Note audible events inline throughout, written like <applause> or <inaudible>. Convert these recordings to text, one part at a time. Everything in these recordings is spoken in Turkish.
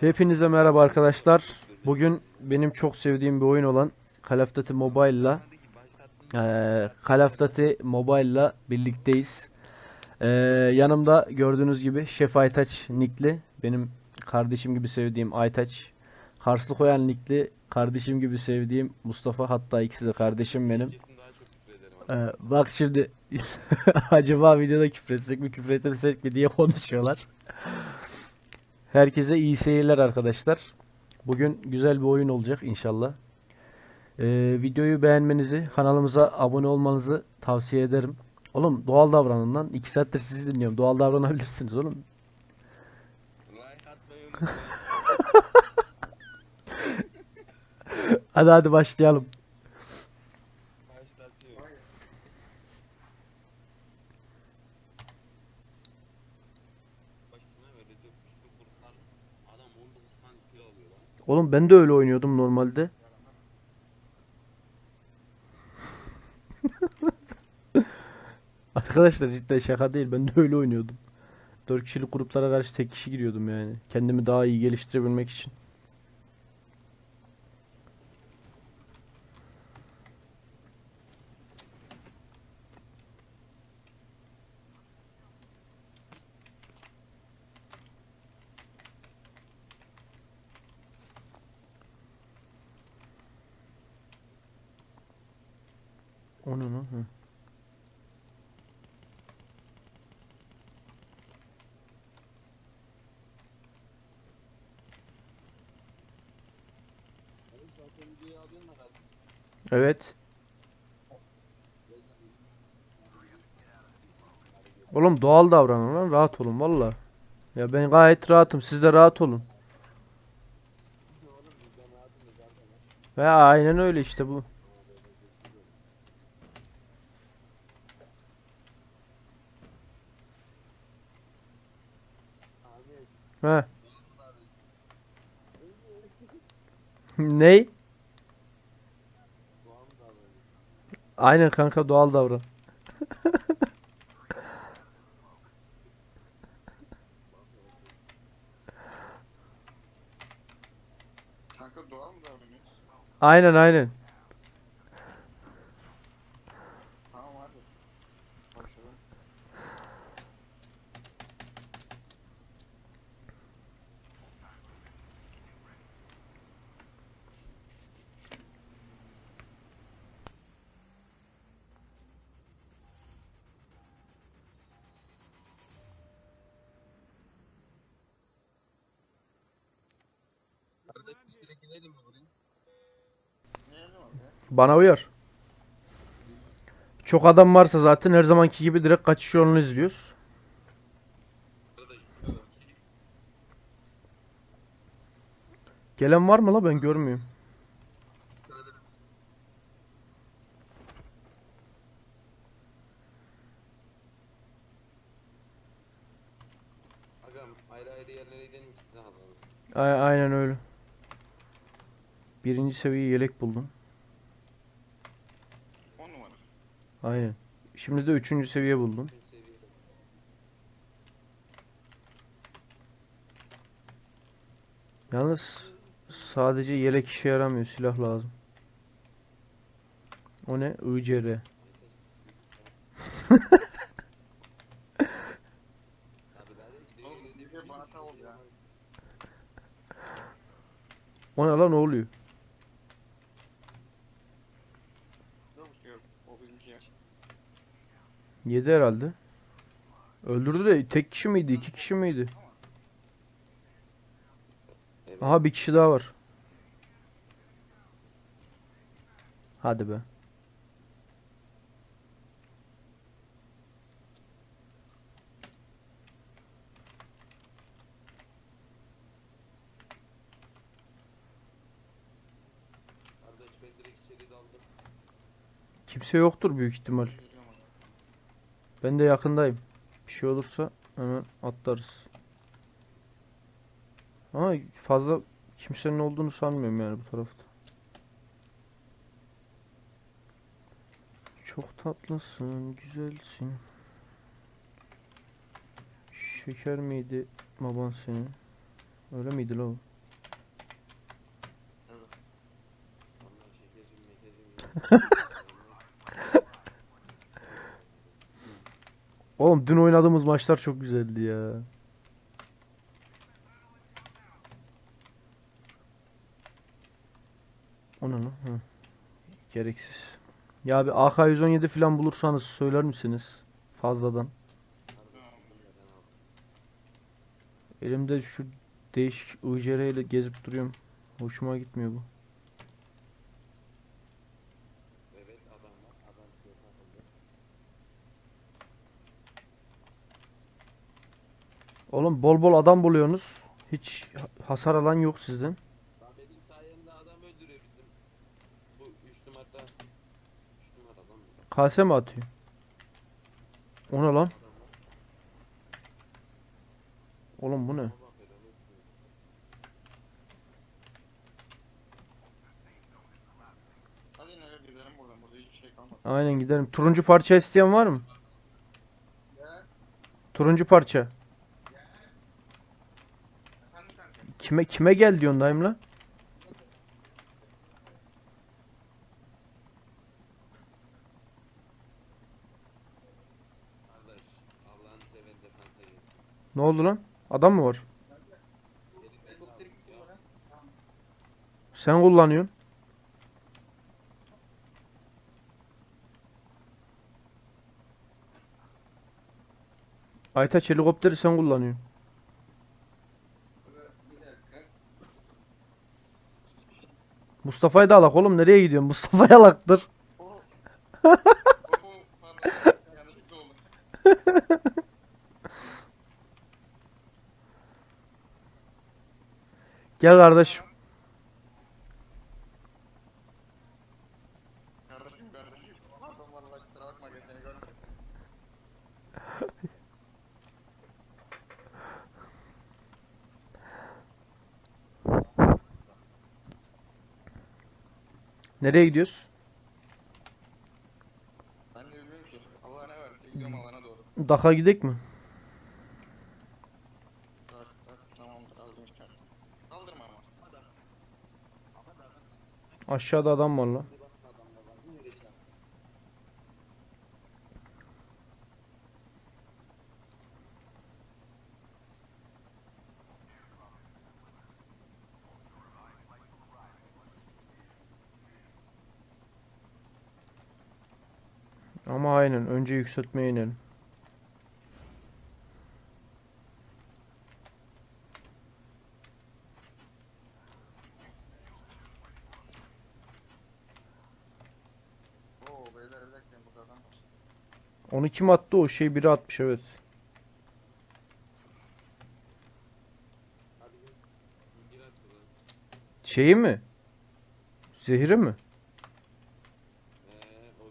Hepinize merhaba arkadaşlar. Bugün benim çok sevdiğim bir oyun olan Call of Duty Mobile'la eee Call of Duty Mobile'la birlikteyiz. Eee, yanımda gördüğünüz gibi Şef Aytaç Nikli, benim kardeşim gibi sevdiğim Aytaç. Karslı Koyan Nikli, kardeşim gibi sevdiğim Mustafa. Hatta ikisi de kardeşim benim. Eee, bak şimdi <laughs> acaba videoda küfretsek mi küfretmesek mi diye konuşuyorlar. Herkese iyi seyirler arkadaşlar. Bugün güzel bir oyun olacak inşallah. Ee, videoyu beğenmenizi, kanalımıza abone olmanızı tavsiye ederim. Oğlum doğal davranın lan. 2 saattir sizi dinliyorum. Doğal davranabilirsiniz oğlum. <laughs> Hadi hadi başlayalım. Oğlum ben de öyle oynuyordum normalde. Arkadaşlar cidden şaka değil. Ben de öyle oynuyordum. 4 kişilik gruplara karşı tek kişi giriyordum yani. Kendimi daha iyi geliştirebilmek için. O ne lan? Hı. Evet. Oğlum doğal davranın lan. Rahat olun valla. Ya ben gayet rahatım. Siz de rahat olun. Ve aynen öyle işte bu. He. <laughs> Ney? Aynen kanka doğal davran. Kanka doğal mı davranıyor? Aynen aynen. Tamam hadi. Başlayalım. Kardeş biz direkt mi buraya? Bana uyar. Çok adam varsa zaten her zamanki gibi direkt kaçış yolunu izliyoruz. Gelen var mı la ben görmüyorum. Agam ayrı ayrı yerlere gidelim ki size alalım. A- aynen öyle. Birinci seviye yelek buldum. 10 numara. Aynen. Şimdi de üçüncü seviye buldum. Yalnız sadece yelek işe yaramıyor. Silah lazım. O ne? ICR. <laughs> O ne lan ne oluyor? Yok yok. O bizimki yer. Yedi herhalde. Öldürdü de tek kişi miydi? iki kişi miydi? Evet. Aha bir kişi daha var. Hadi be. Kimse yoktur büyük ihtimal. Ben de yakındayım. Bir şey olursa hemen atlarız. Ama fazla Kimsenin olduğunu sanmıyorum yani bu tarafta. Çok tatlısın, güzelsin. Şeker miydi baban senin? Öyle miydi la o? Evet. <laughs> Oğlum dün oynadığımız maçlar çok güzeldi ya. O ne lan? Hı. Gereksiz. Ya bir AK-117 falan bulursanız söyler misiniz? Fazladan. Elimde şu değişik ICR ile gezip duruyorum. Hoşuma gitmiyor bu. evet adam var. Adam size takıldı. Oğlum bol bol adam buluyorsunuz. Hiç ha- hasar alan yok sizden. Benim sayemde adam öldürüyor bizim. Bu 3 numara. 3 numara bu. Kase mi atıyor? O ne lan? Adam. Oğlum bu ne? Hadi nereye gidelim buradan. Burada hiçbir şey kalmadı. Aynen gidelim. Turuncu parça isteyen var mı? Ya. Turuncu parça. Efendim kanka. Kime kime gel diyorsun dayım. Ne oldu lan? Adam mı var? Sen kullanıyorsun. Aytaç helikopteri sen kullanıyorsun. Bir dakika. Mustafa'yı da alak oğlum nereye gidiyorsun? <laughs> Mustafa'yı alaktır. Gel kardeş. Kardeşim Nereye gidiyoruz? Ben de bilmiyorum ki. Allah ne verse gidiyorum alana doğru. Daka gidek mi? Tak tak tamamdır aldım işte. Kaldırma ama. Aşağıda adam var lan. Ama aynen önce yükseltmeye inelim. Onu kim attı? O şey biri atmış evet. Şeyi mi? Zehri mi? Eee o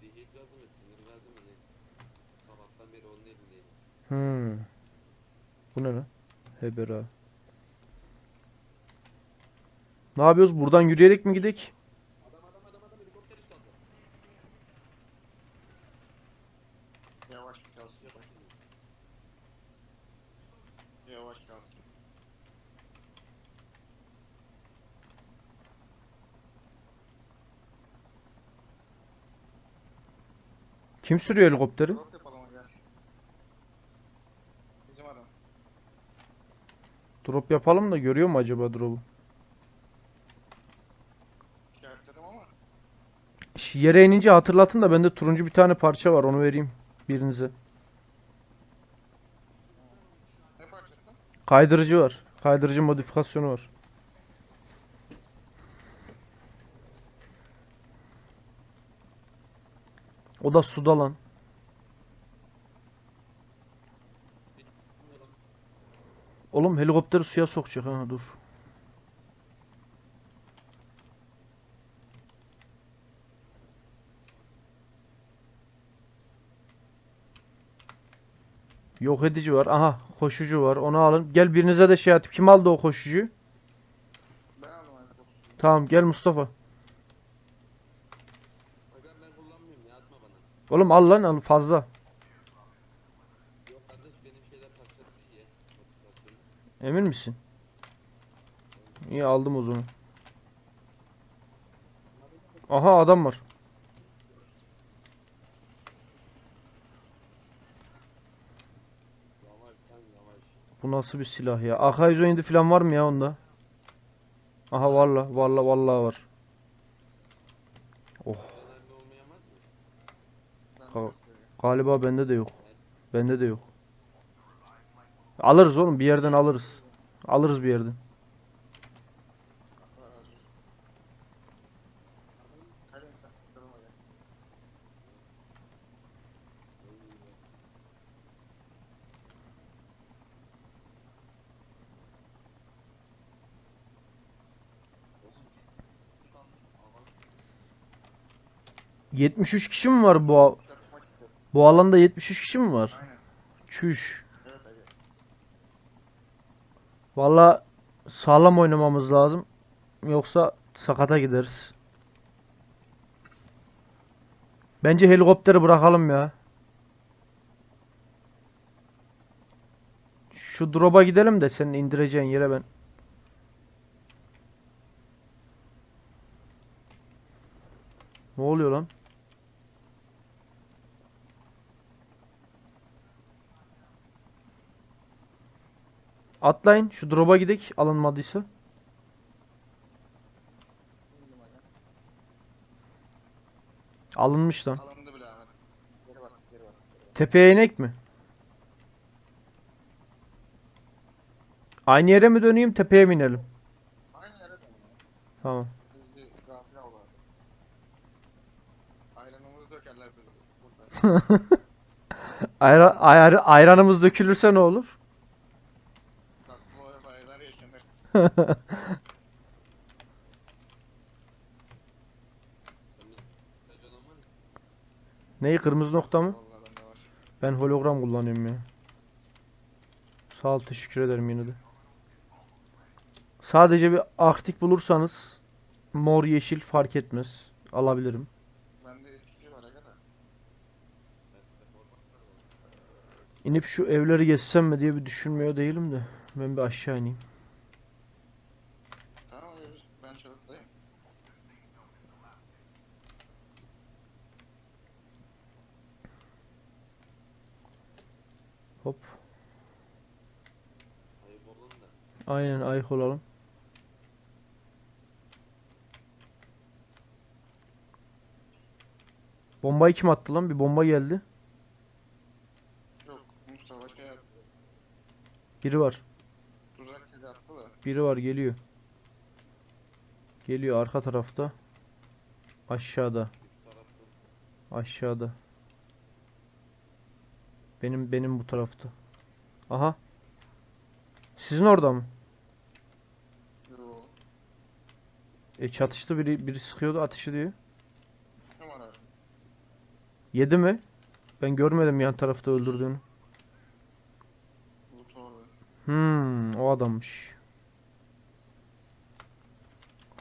zehir gazı mı sinir gazı mı ne? Sabahtan beri onun elindeydi. Hmm. Bu ne lan? Hebera. Ne yapıyoruz? Buradan yürüyerek mi kalsın. Kim sürüyor helikopteri? Drop yapalım gel. Bizim adam. Drop yapalım da görüyor mu acaba drop'u? İşaretledim ama. Ş- Yere inince hatırlatın da bende turuncu bir tane parça var onu vereyim birinize. Ne parçası? Kaydırıcı var. Kaydırıcı modifikasyonu var. O da suda lan. Oğlum helikopteri suya sokacak ha dur. Yok edici var. Aha koşucu var. Onu alın. Gel birinize de şey at. Kim aldı o koşucuyu? Tamam gel Mustafa. Aga ben kullanmıyorum ya atma bana. Oğlum al lan al fazla. Yok kardeş benim şeyler patlamış ya. Motivasyonu. Emin misin? İyi aldım o zaman. Aha adam var. Bu nasıl bir silah ya? AK-117 falan var mı ya onda? Aha valla valla vallahi var. Oh söyleyeyim. galiba bende de yok. Bende de yok. Alırız oğlum bir yerden alırız. Alırız bir yerden. Alan 73 kişi mi var bu bu alanda 73 kişi mi var? Aynen. Çüş. Valla sağlam oynamamız lazım. Yoksa sakata gideriz. Bence helikopteri bırakalım ya. Şu drop'a gidelim de senin indireceğin yere ben. Ne oluyor lan? Atlayın şu drop'a gidek alınmadıysa. Alınmış lan. Alındı bile abi. Geri bak, geri bak. geri bak. Tepeye inek mi? Aynı yere mi döneyim tepeye mi inelim? Aynı yere dön ya. Tamam. Biz bir gafil olalım. Ayranımızı dökerler bizi burada. <laughs> Ayra, ayar, ayranımız dökülürse ne olur? Kaslı olaylar yaşanır. Kaç adam var mı? <laughs> Neyi kırmızı nokta mı? Ben hologram kullanıyorum ya. Sağ ol teşekkür ederim yine de. Sadece bir aktif bulursanız mor yeşil fark etmez. Alabilirim. İnip şu evleri geçsem mi diye bir düşünmüyor değilim de. Ben bir aşağı ineyim. Tamam abi ben çabuklayayım. Hop. Ayıp olun da. Aynen ayık olalım. Bombayı kim attı lan? Bir bomba geldi. Yok Mustafa şey yaptı. Biri var. Tuzak kedi attı da. Biri var geliyor. Geliyor arka tarafta. Aşağıda. Aşağıda. Benim benim bu tarafta. Aha. Sizin orada mı? Yo. E çatıştı biri biri sıkıyordu ateş ediyor. Kim var abi? Yedi mi? Ben görmedim yan tarafta öldürdüğünü. Bulut orada. Hmm, o adammış.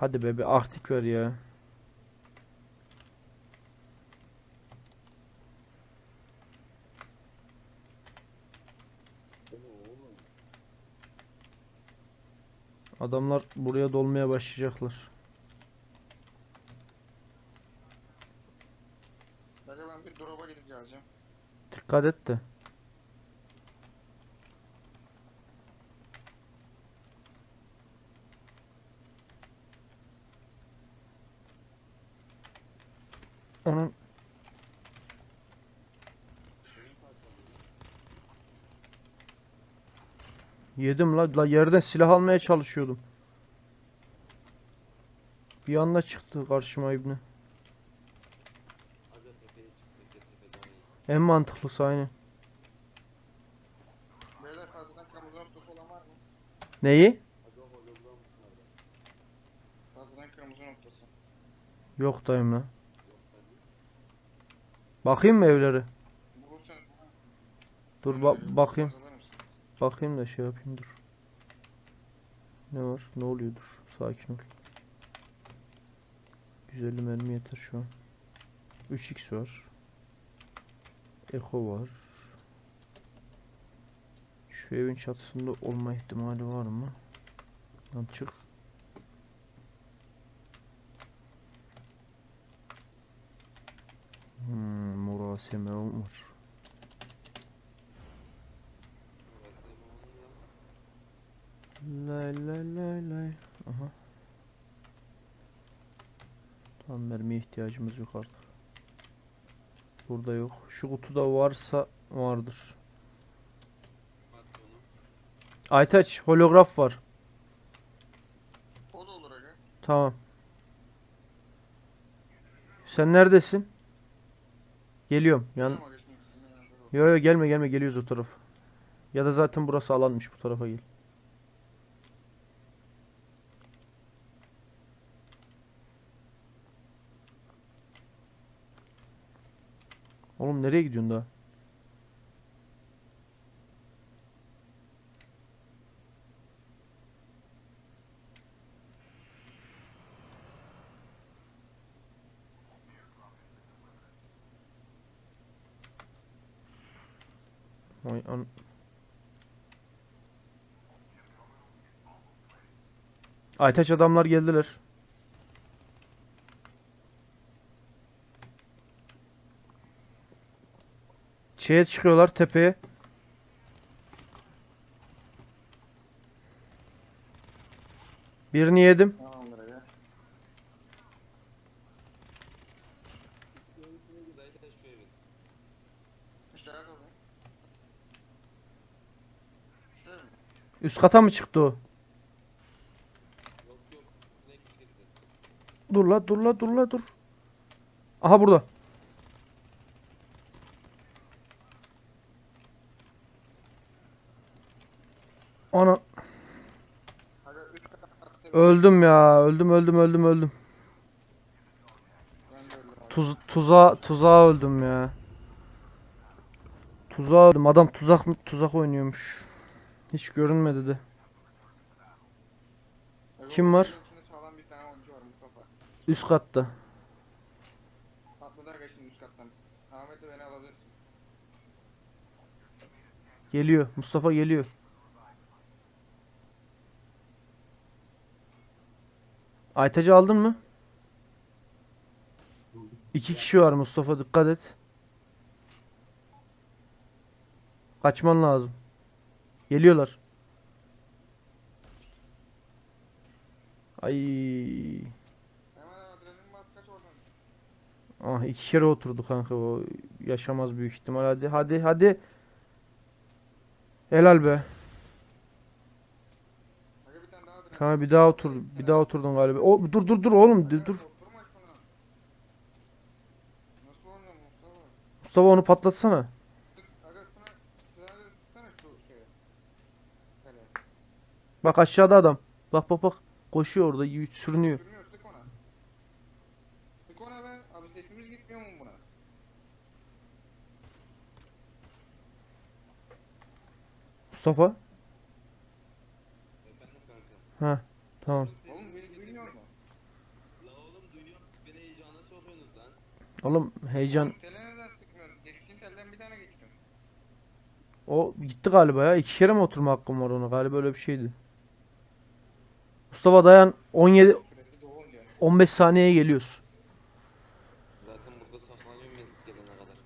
Hadi be bir artik ver ya. Adamlar buraya dolmaya başlayacaklar. Aga ben bir drop'a gidip geleceğim. Dikkat et de. Yedim la, la yerden silah almaya çalışıyordum. Bir anda çıktı karşıma iyi. En mantıklısı aynı. Neyi? Yok dayım lan. Bakayım mı evleri? Dur ba- bakayım. Bakayım da şey yapayım dur. Ne var? Ne oluyor dur. Sakin ol. 150 mermi yeter şu an. 3x var. Eko var. Şu evin çatısında olma ihtimali var mı? Lan çık. Hmm, muraseme olmuş. Lay lay lay lay. Aha. Tamam mermiye ihtiyacımız yok artık. Burada yok. Şu kutuda varsa vardır. Aytaç holograf var. O da olur aga. Tamam. Sen neredesin? Geliyorum. Yan. Yo yo gelme gelme geliyoruz o tarafa. Ya da zaten burası alanmış bu tarafa gel. Oğlum nereye gidiyorsun daha? Vay an Aytaç adamlar geldiler. Şeye çıkıyorlar tepeye. Birini yedim. Üst kata mı çıktı o? Dur la dur la dur la dur. Aha burada. Ana Aga 3 kat kat öldüm ya. Öldüm öldüm öldüm öldüm. Tuz tuzağa tuzağa öldüm ya. Tuzağa öldüm. Adam tuzak tuzak oynuyormuş. Hiç görünmedi de. Kim var? Üst katta. Geliyor. Mustafa geliyor. Aytacı aldın mı? İki kişi var Mustafa dikkat et. Kaçman lazım. Geliyorlar. Ay. Ah iki kere oturdu kanka o yaşamaz büyük ihtimal. Hadi hadi hadi. Helal be. Aga Kanka bir daha otur. Bir daha oturdun galiba. O dur dur dur oğlum dur dur. Mustafa? Mustafa onu patlatsana. Bak aşağıda adam. Bak bak bak. Koşuyor orada sürünüyor. Sürünüyor sık ona. Sık ona be. Abi sesimiz gitmiyor mu buna? Mustafa. Efendim kanka. Ha tamam. Oğlum beni duymuyor mu? La oğlum duyuyor. Beni heyecana sokuyorsunuz lan. Oğlum heyecan. Tele neden sıkmıyorsun? Geçtiğin telden bir tane geçtim. O gitti galiba ya. İki kere mi oturma hakkım var ona? Galiba öyle bir şeydi. Mustafa dayan. 17 Süresi dolunca. 15 saniyeye geliyoruz. Zaten burada saklanıyorum ben gelene kadar.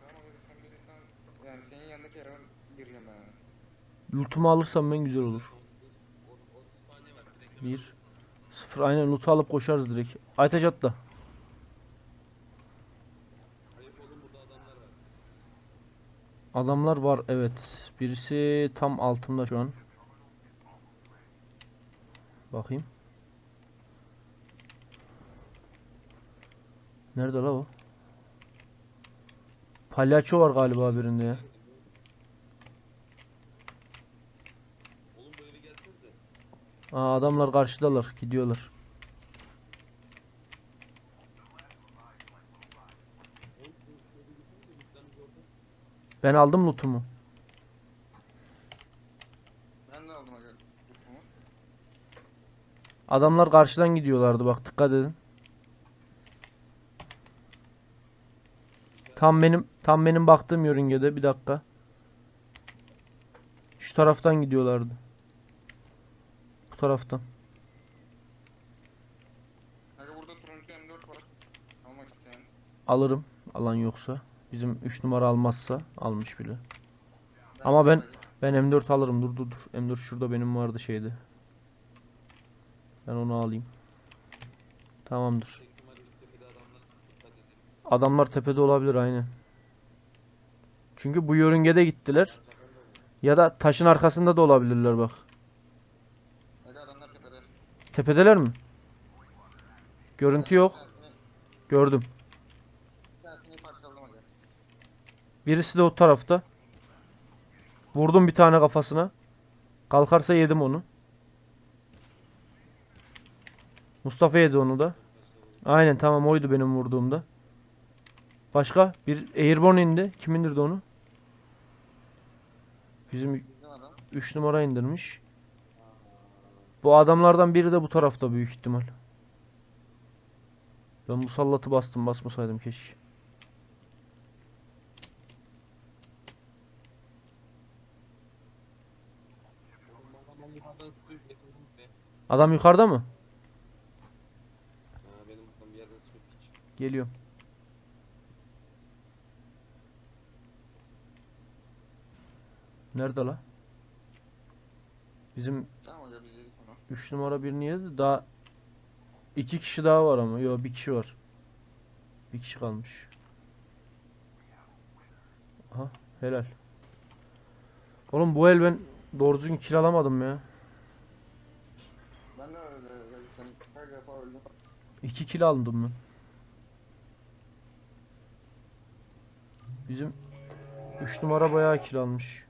Tamam abi sen birinden yani senin yanındaki eve gireceğim ben. Lootumu alırsam ben güzel olur. 30 saniye var. Direkt 1 0 aynen loot'u alıp koşarız direkt. Aytaç atla. Adamlar var evet. Birisi tam altımda şu an. Bakayım. Nerede la o? Palyaço var galiba birinde ya. Oğlum bu eve gelsenize. Aa, adamlar karşıdalar. Gidiyorlar. Ben aldım lootumu. Ben de aldım aga. Kutumu. Adamlar karşıdan gidiyorlardı bak dikkat edin. Tam benim tam benim baktığım yörüngede bir dakika. Şu taraftan gidiyorlardı. Bu taraftan. Kanka burada turuncu M4 var. Almak isteyen. Alırım. Alan yoksa. Bizim 3 numara almazsa almış bile. Ama ben ben M4 alırım. Dur dur dur. M4 şurada benim vardı şeyde. Ben onu alayım. Tamamdır. Adamlar tepede olabilir aynen. Çünkü bu yörüngede gittiler. Ya da taşın arkasında da olabilirler bak. Tepedeler mi? Görüntü yok. Gördüm. Birisi de o tarafta. Vurdum bir tane kafasına. Kalkarsa yedim onu. Mustafa yedi onu da. Aynen tamam oydu benim vurduğumda. Başka? Bir Airborne indi. Kim indirdi onu? Bizim Bizim adam. 3 numara indirmiş. Bu adamlardan biri de bu tarafta büyük ihtimal. Ben musallatı bastım basmasaydım keşke. Adam yukarıda mı? Geliyorum. Nerede la? Bizim Tamam aga biz yedik onu. 3 numara birini yedi. Daha iki kişi daha var ama. Yok bir kişi var. Bir kişi kalmış. Aha helal. Oğlum bu el ben doğru düzgün kill alamadım ya. Ben de öyle öyle sen her defa öldüm. 2 kill aldım ben. Bizim 3 numara bayağı kill almış.